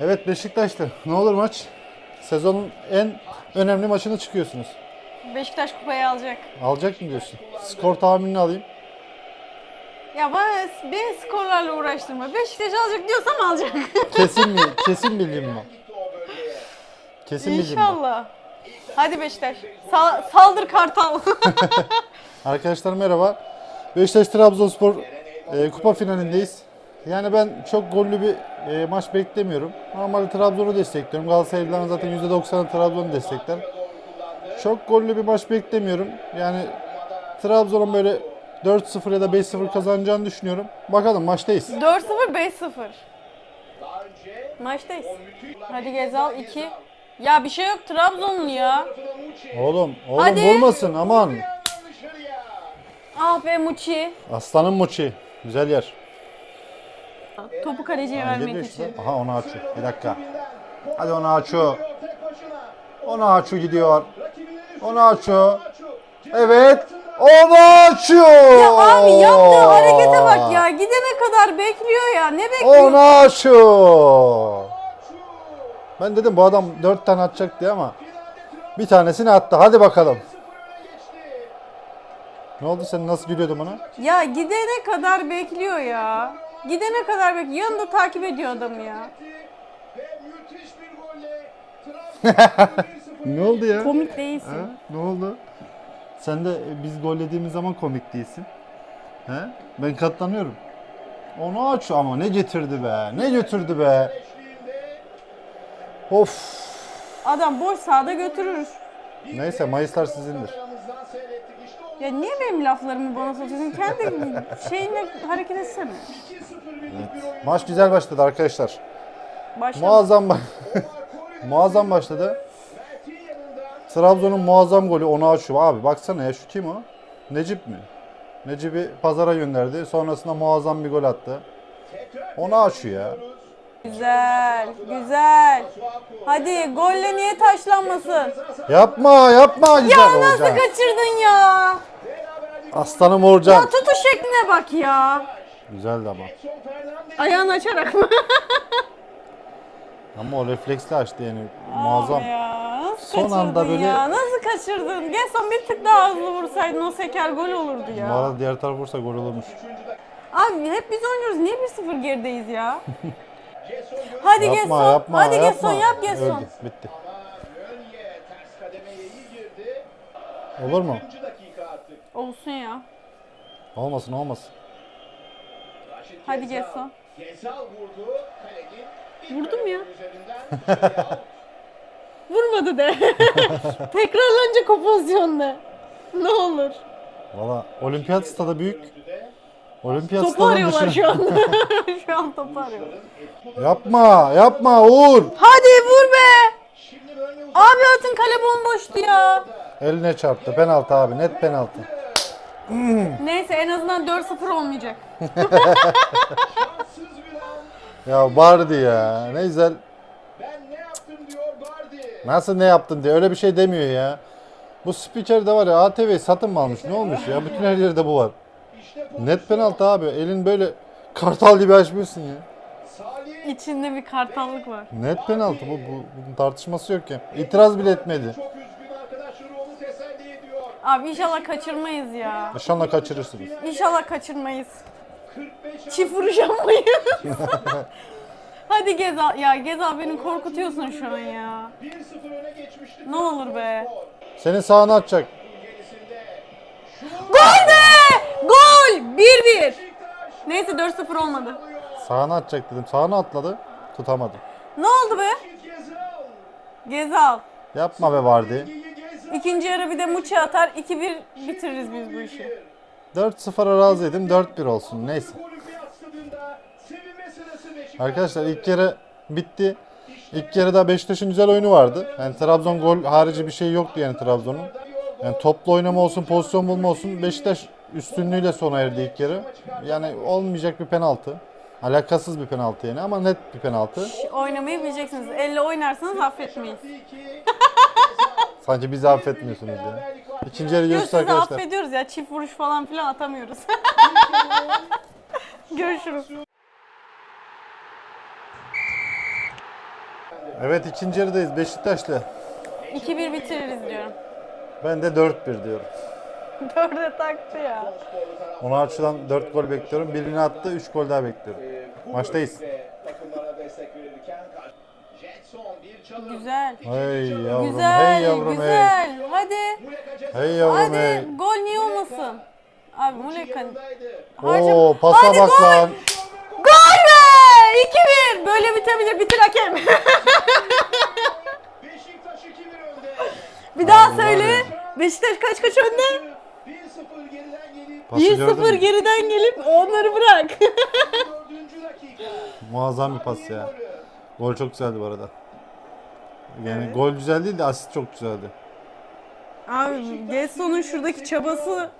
Evet Beşiktaş'ta ne olur maç? Sezonun en önemli maçına çıkıyorsunuz. Beşiktaş kupayı alacak. Alacak mı diyorsun? Skor tahminini alayım. Ya bana beni skorlarla uğraştırma. Beşiktaş alacak diyorsam alacak. Kesin mi? Kesin bildiğim mi? Kesin bildiğim mi? İnşallah. Hadi Beşiktaş. Sa- saldır Kartal. Arkadaşlar merhaba. Beşiktaş Trabzonspor e, kupa finalindeyiz. Yani ben çok gollü bir e, maç beklemiyorum. Normalde Trabzon'u destekliyorum. Galatasaraylıların zaten %90'ı Trabzon'u destekler. Çok gollü bir maç beklemiyorum. Yani Trabzon'un böyle 4-0 ya da 5-0 kazanacağını düşünüyorum. Bakalım maçtayız. 4-0 5-0. Maçtayız. Hadi Gezal 2. Ya bir şey yok Trabzonlu ya. Oğlum, oğlum Hadi. vurmasın aman. Ah be Muçi. Aslanın Muçi. Güzel yer. Topu kaleciye vermek işte. için. Aha onu açıyor. Bir dakika. Hadi onu açıyor. Onu açıyor gidiyor. Onu açıyor. Evet. Onu açıyor. Ya abi yaptığı harekete bak ya. Gidene kadar bekliyor ya. Ne bekliyor? Onu açıyor. Ben dedim bu adam dört tane atacak diye ama bir tanesini attı. Hadi bakalım. Ne oldu sen nasıl gülüyordun bana? Ya gidene kadar bekliyor ya. Gidene kadar bekliyor. Yanında takip ediyor adamı ya. Ne oldu ya? Komik değilsin. Ha? Ne oldu? Sen de e, biz gol yediğimiz zaman komik değilsin. He? Ben katlanıyorum. Onu aç ama ne getirdi be? Ne götürdü be? Of. Adam boş sahada götürür. Neyse Mayıslar sizindir. Ya niye benim laflarımı bana satıyorsun? Kendi şeyinle hareket etsene. Maç güzel başladı arkadaşlar. Başla. Muazzam muazzam başladı. Trabzon'un muazzam golü onu açıyor. Abi baksana ya şu kim o? Necip mi? Necip'i pazara gönderdi. Sonrasında muazzam bir gol attı. Onu açıyor ya. Güzel, güzel. Hadi golle niye taşlanmasın? Yapma yapma güzel Ya nasıl Uğurcan. kaçırdın ya? Aslanım Uğurcan. Ya tutuş şekline bak ya. Güzeldi ama. Ayağını açarak mı? Ama o refleksli açtı yani. Muazzam. Abi ya, nasıl Son kaçırdın anda böyle- ya? Nasıl kaçırdın? Gel son bir tık daha hızlı vursaydın o seker gol olurdu Bu ya. arada diğer taraf vursa gol olurmuş. Abi hep biz oynuyoruz. Niye 1-0 gerideyiz ya? Hadi Yapma Gesson. yapma Hadi yapma. Gesson yap Gesson. Öldü, bitti. Olur mu? Olsun ya. Olmasın olmasın. Hadi Gesson. Gezal vurdu. Kalenin Vurdum ya. üzerinden Vurmadı de. Tekrarlanacak o pozisyonda. Ne olur. Valla olimpiyat stadı büyük. Olimpiyat Topu arıyorlar şu an. şu an topu arıyorlar. Yapma yapma Uğur. Hadi vur be. Abi atın kale bomboştu ya. Eline çarptı. Penaltı abi. Net penaltı. Neyse en azından 4-0 olmayacak. Ya Bardi ya. Ne güzel. Ben ne yaptım diyor Bardi. Nasıl ne yaptın diye. Öyle bir şey demiyor ya. Bu spiker de var ya ATV satın mı almış? Ne olmuş ya? Bütün her yerde bu var. İşte bu Net penaltı abi. Elin böyle kartal gibi açmıyorsun ya. Salih İçinde bir kartallık var. Net penaltı bu. bu bunun tartışması yok ya. İtiraz bile etmedi. çok arkadaşları onu teselli ediyor. Abi inşallah kaçırmayız ya. İnşallah kaçırırsınız. İnşallah kaçırmayız. 45 Çift vuruş yapmayız. Hadi Gezal. Ya Gezal beni korkutuyorsun şu an ya. 1-0 öne geçmişti. Ne olur be. Senin sağına atacak. Gol be! Gol! 1-1. Neyse 4-0 olmadı. Sağına atacak dedim. Sağına atladı. Tutamadı. Ne oldu be? Gezal. Yapma be Vardy. İkinci yarı bir de Muçi atar. 2-1 bitiririz biz bu işi. 4-0'a razıydım. 4-1 olsun. Neyse. Arkadaşlar ilk yarı bitti. İlk yarıda Beşiktaş'ın güzel oyunu vardı. Yani Trabzon gol harici bir şey yoktu yani Trabzon'un. Yani toplu oynama olsun, pozisyon bulma olsun. Beşiktaş üstünlüğüyle sona erdi ilk yarı. Yani olmayacak bir penaltı. Alakasız bir penaltı yani ama net bir penaltı. Oynamayı bileceksiniz. Elle oynarsanız affetmeyiz. Sanki bizi affetmiyorsunuz ya. İkinci yarı Yok görüşürüz sizi arkadaşlar. affediyoruz ya. Çift vuruş falan filan atamıyoruz. Görüşürüz. Evet ikinci yarıdayız Beşiktaş'la. 2-1 bitiririz diyorum. Ben de 4-1 diyorum. Dörde taktı ya. Ona açıdan 4 gol bekliyorum. Birini attı 3 gol daha bekliyorum. Maçtayız. Güzel. Hey yavrum Güzel, hey yavrum hey. güzel. Hadi. Muleka ceza Hey yavrum Hadi. hey. Gol niye olmasın? Abi Muleka. Harcam- Oo pasa Hadi bak gol. lan. Gol be! 2-1. Böyle bitebilir. Bitir hakem. Beşiktaş 2-1 önde. Bir daha Allah söyle. Beşiktaş kaç kaç önde? 1-0 geriden gelip Pası gördün 1-0 mü? geriden gelip onları bırak. 4. dakika. Muazzam bir pas ya. Gol çok güzeldi bu arada. Yani gol güzel değil de asist çok güzeldi. Abi Gesson'un şuradaki çabası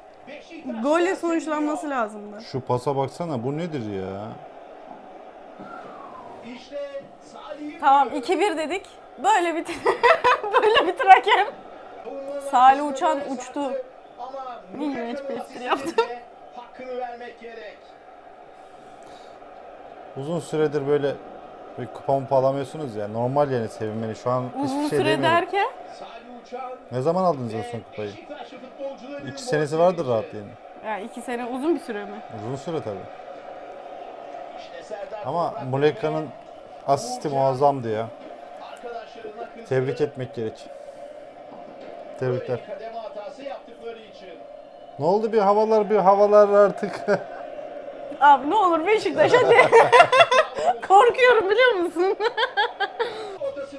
golle sonuçlanması lazımdı. Şu pasa baksana bu nedir ya? İşte Salih'in Tamam 2-1 dedik. Böyle bitir. Böyle bitir hakem. Salih Uçan uçtu. Ama Bilmiyorum, hiçbir espri yaptım. Hakkını vermek gerek. Uzun süredir böyle bir kupa mupa alamıyorsunuz ya. Normal yani sevinmeni. Şu an Uzun hiçbir şey süre demiyorum. derken Ne zaman aldınız en ve son kupayı? İki senesi vardır rahat yani. ya iki sene uzun bir süre mi? Uzun süre tabii. Ama Muleka'nın asisti muazzamdı ya. Tebrik etmek gerek. Tebrikler. Ne oldu bir havalar bir havalar artık. Abi ne olur Beşiktaş hadi. Korkuyorum biliyor musun?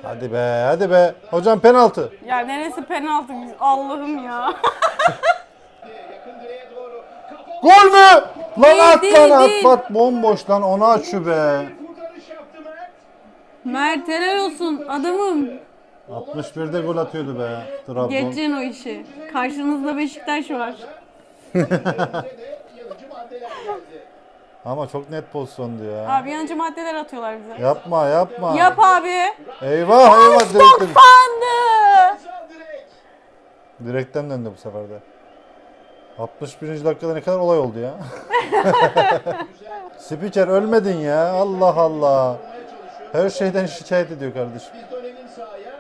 Hadi be hadi be. Hocam penaltı. ya neresi penaltı Allah'ım ya. Gol mü? Lan Değil, at değil, lan at değil. at bomboş lan onu aç şu be. Mert helal olsun adamım. 61'de gol atıyordu be Trabzon. Geçeceksin o işi. Karşınızda Beşiktaş var. Önümüze de yanıcı maddeler geldi. Ama çok net pozisyondu ya. Abi yancı maddeler atıyorlar bize. Yapma yapma. Yap abi. Eyvah eyvah direkten. Sandı. Direkten döndü bu sefer de. 61. dakikada ne kadar olay oldu ya. Spiker ölmedin ya. Allah Allah. Her şeyden şikayet ediyor kardeşim. Biz dönelim sahaya.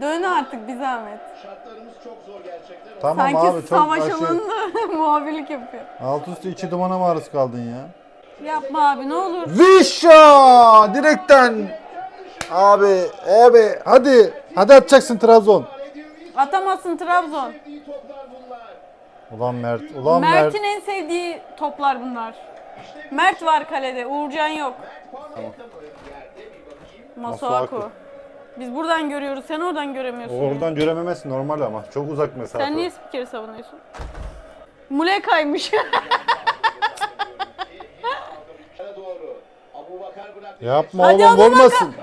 Dön artık bir zahmet. Şartlarımız çok zor gerçekten. Tamam Sanki abi çok savaş alanında muhabirlik yapıyor. Alt üstü iki dumana maruz kaldın ya. Yapma abi ne olur. Vişa! Direkten. Abi, abi hadi. Hadi atacaksın Trabzon. Atamazsın Trabzon. Ulan Mert, ulan Mert. Mert'in en sevdiği toplar bunlar. Mert var kalede, Uğurcan yok. Masuaku. Masuaku. Biz buradan görüyoruz, sen oradan göremiyorsun. Oradan görememesi normal ama. Çok uzak mesafe. Sen niye spikeri savunuyorsun? Muleka'ymış. Dışarı doğru. Abu Bakar bıraktı. Yapma Hadi oğlum vurmasın.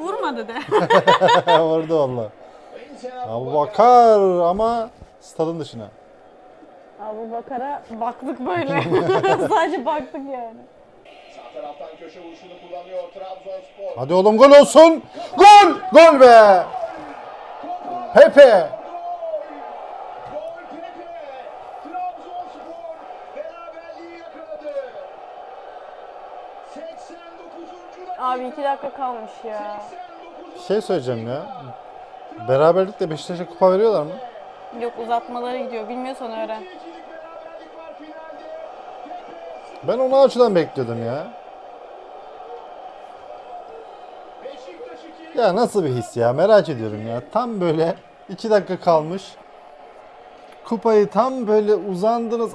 Vurmadı de. Vurdu valla. Abu Bakar ama stadın dışına. Abu Bakar'a baktık böyle. Sadece baktık yani. Sağ taraftan köşe vuruşunu kullanıyor Trabzonspor. Hadi oğlum gol olsun. Gol! Gol be! Pepe! Gol! Gol Pepe! Trabzonspor beraberliği yakaladı. 89. dakika. Abi iki dakika kalmış ya. 89. Bir şey söyleyeceğim ya. Beraberlikle Beşiktaş'a kupa veriyorlar mı? Yok uzatmalara gidiyor. Bilmiyorsan öğren. Ben onu açıdan bekliyordum ya. 2. Ya nasıl bir his ya merak ediyorum ya. Tam böyle 2 dakika kalmış. Kupayı tam böyle uzandınız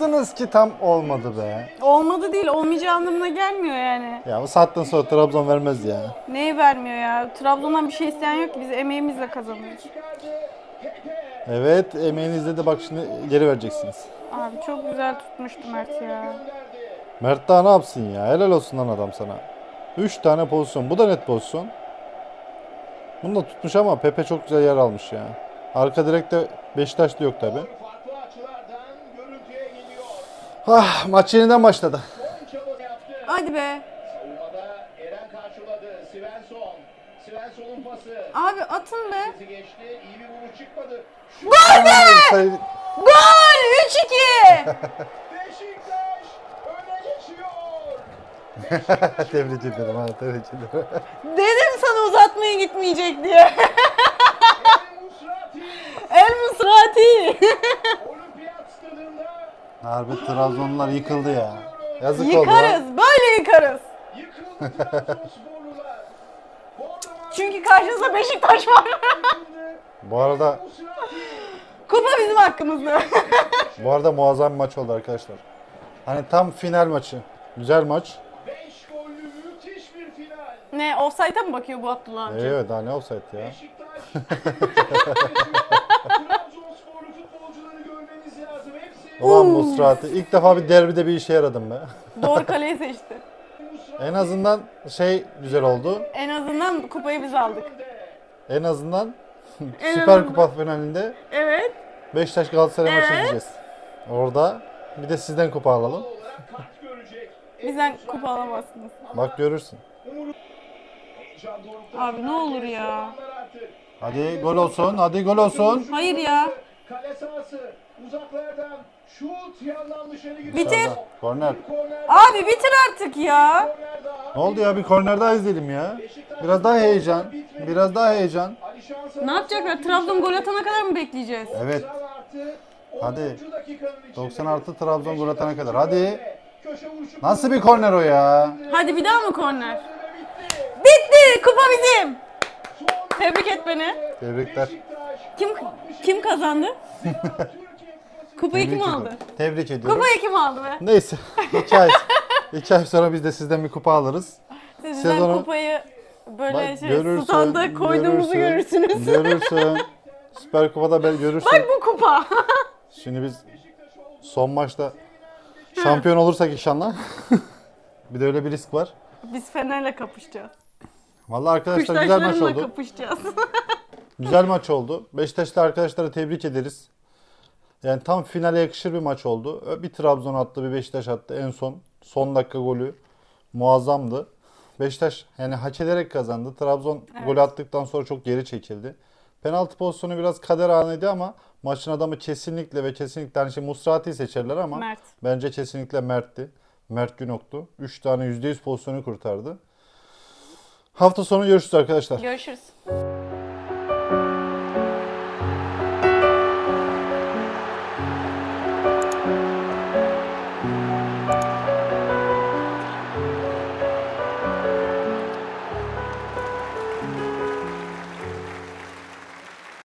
alacaktınız ki tam olmadı be. Olmadı değil, olmayacağı anlamına gelmiyor yani. Ya bu saatten sonra Trabzon vermez ya. Neyi vermiyor ya? Trabzon'dan bir şey isteyen yok ki biz emeğimizle kazanıyoruz. Evet emeğinizde de bak şimdi geri vereceksiniz. Abi çok güzel tutmuştu Mert ya. Mert daha ne yapsın ya? Helal olsun lan adam sana. 3 tane pozisyon. Bu da net pozisyon. Bunu da tutmuş ama Pepe çok güzel yer almış ya. Arka direkte Beşiktaş'ta yok tabi. Ah maç yeniden başladı. Hadi be. Savunmada Eren karşıladı. Svensson. Svensson'un pası. Abi atın be. Bizi geçti. İyi bir vuruş çıkmadı. Say- Gol! 3-2! Beşiktaş öne geçiyor. tebrik ederim ha tebrik ederim. Dedim gitmeyecek diye. El Musrati. El Musrati. Harbi Trabzonlular yıkıldı ya. Yazık oldu yıkarız. Böyle yıkarız. Çünkü karşınızda Beşiktaş var. Bu arada. Kupa bizim hakkımızda. bu arada muazzam bir maç oldu arkadaşlar. Hani tam final maçı. Güzel maç. 5 gollü müthiş bir final. ne offside'a mı bakıyor bu Abdullah amca? Evet daha ne offside ya. Beşiktaş. Ulan Musrati. ilk defa bir derbide bir işe yaradım be. Doğru kaleyi seçti. En azından şey güzel oldu. En azından kupayı biz aldık. En azından En Süper azından. Kupa finalinde Evet. Beşiktaş Galatasaray maçı Evet. izleyeceğiz. Orada bir de sizden kupa alalım. olarak kart görecek. Bizden kupa alamazsınız. Bak görürsün. Dorukta. Abi ne olur ya. Hadi gol olsun. Hadi gol olsun. Hayır ya. Kale sahası uzaklardan şut yandan dışarı gidiyor. Bitir. Korner. Abi bitir artık ya. Ne oldu ya bir korner daha izleyelim ya. Biraz daha heyecan. Biraz daha heyecan. Ne yapacaklar? Trabzon gol atana kadar mı bekleyeceğiz? Evet. 90 artı Hadi. 10. dakikanın içinde. 90 artı Trabzon gol atana kadar. Hadi. Nasıl bir korner o ya? Hadi bir daha mı korner? Bitti. Kupa bizim. Tebrik et beni. Tebrikler. Kim kim kazandı? Kupayı kim Tebrik aldı? ediyorum. Tebrik ediyorum. Kupayı kim aldı be? Neyse. İki ay, iki ay sonra biz de sizden bir kupa alırız. Sizden Sezonu- kupayı böyle Bak, şey görürsün, standa koyduğumuzu görürsün, görürsünüz. Görürsün. Süper Kupa'da ben görürsün. Bak bu kupa. Şimdi biz son maçta şampiyon olursak inşallah. bir de öyle bir risk var. Biz Fener'le kapışacağız. Vallahi arkadaşlar güzel maç Kuştaşlarımla oldu. kapışacağız. Güzel maç oldu. Beşiktaşlı arkadaşları tebrik ederiz. Yani tam finale yakışır bir maç oldu. Bir Trabzon attı, bir Beşiktaş attı. En son son dakika golü muazzamdı. Beşiktaş yani hak ederek kazandı. Trabzon gol attıktan sonra çok geri çekildi. Penaltı pozisyonu biraz kader anıydı ama maçın adamı kesinlikle ve kesinlikle hani şey Musrati'yi seçerler ama Mert. bence kesinlikle Mert'ti. Mert Günok'tu. 3 tane %100 pozisyonu kurtardı. Hafta sonu görüşürüz arkadaşlar. Görüşürüz.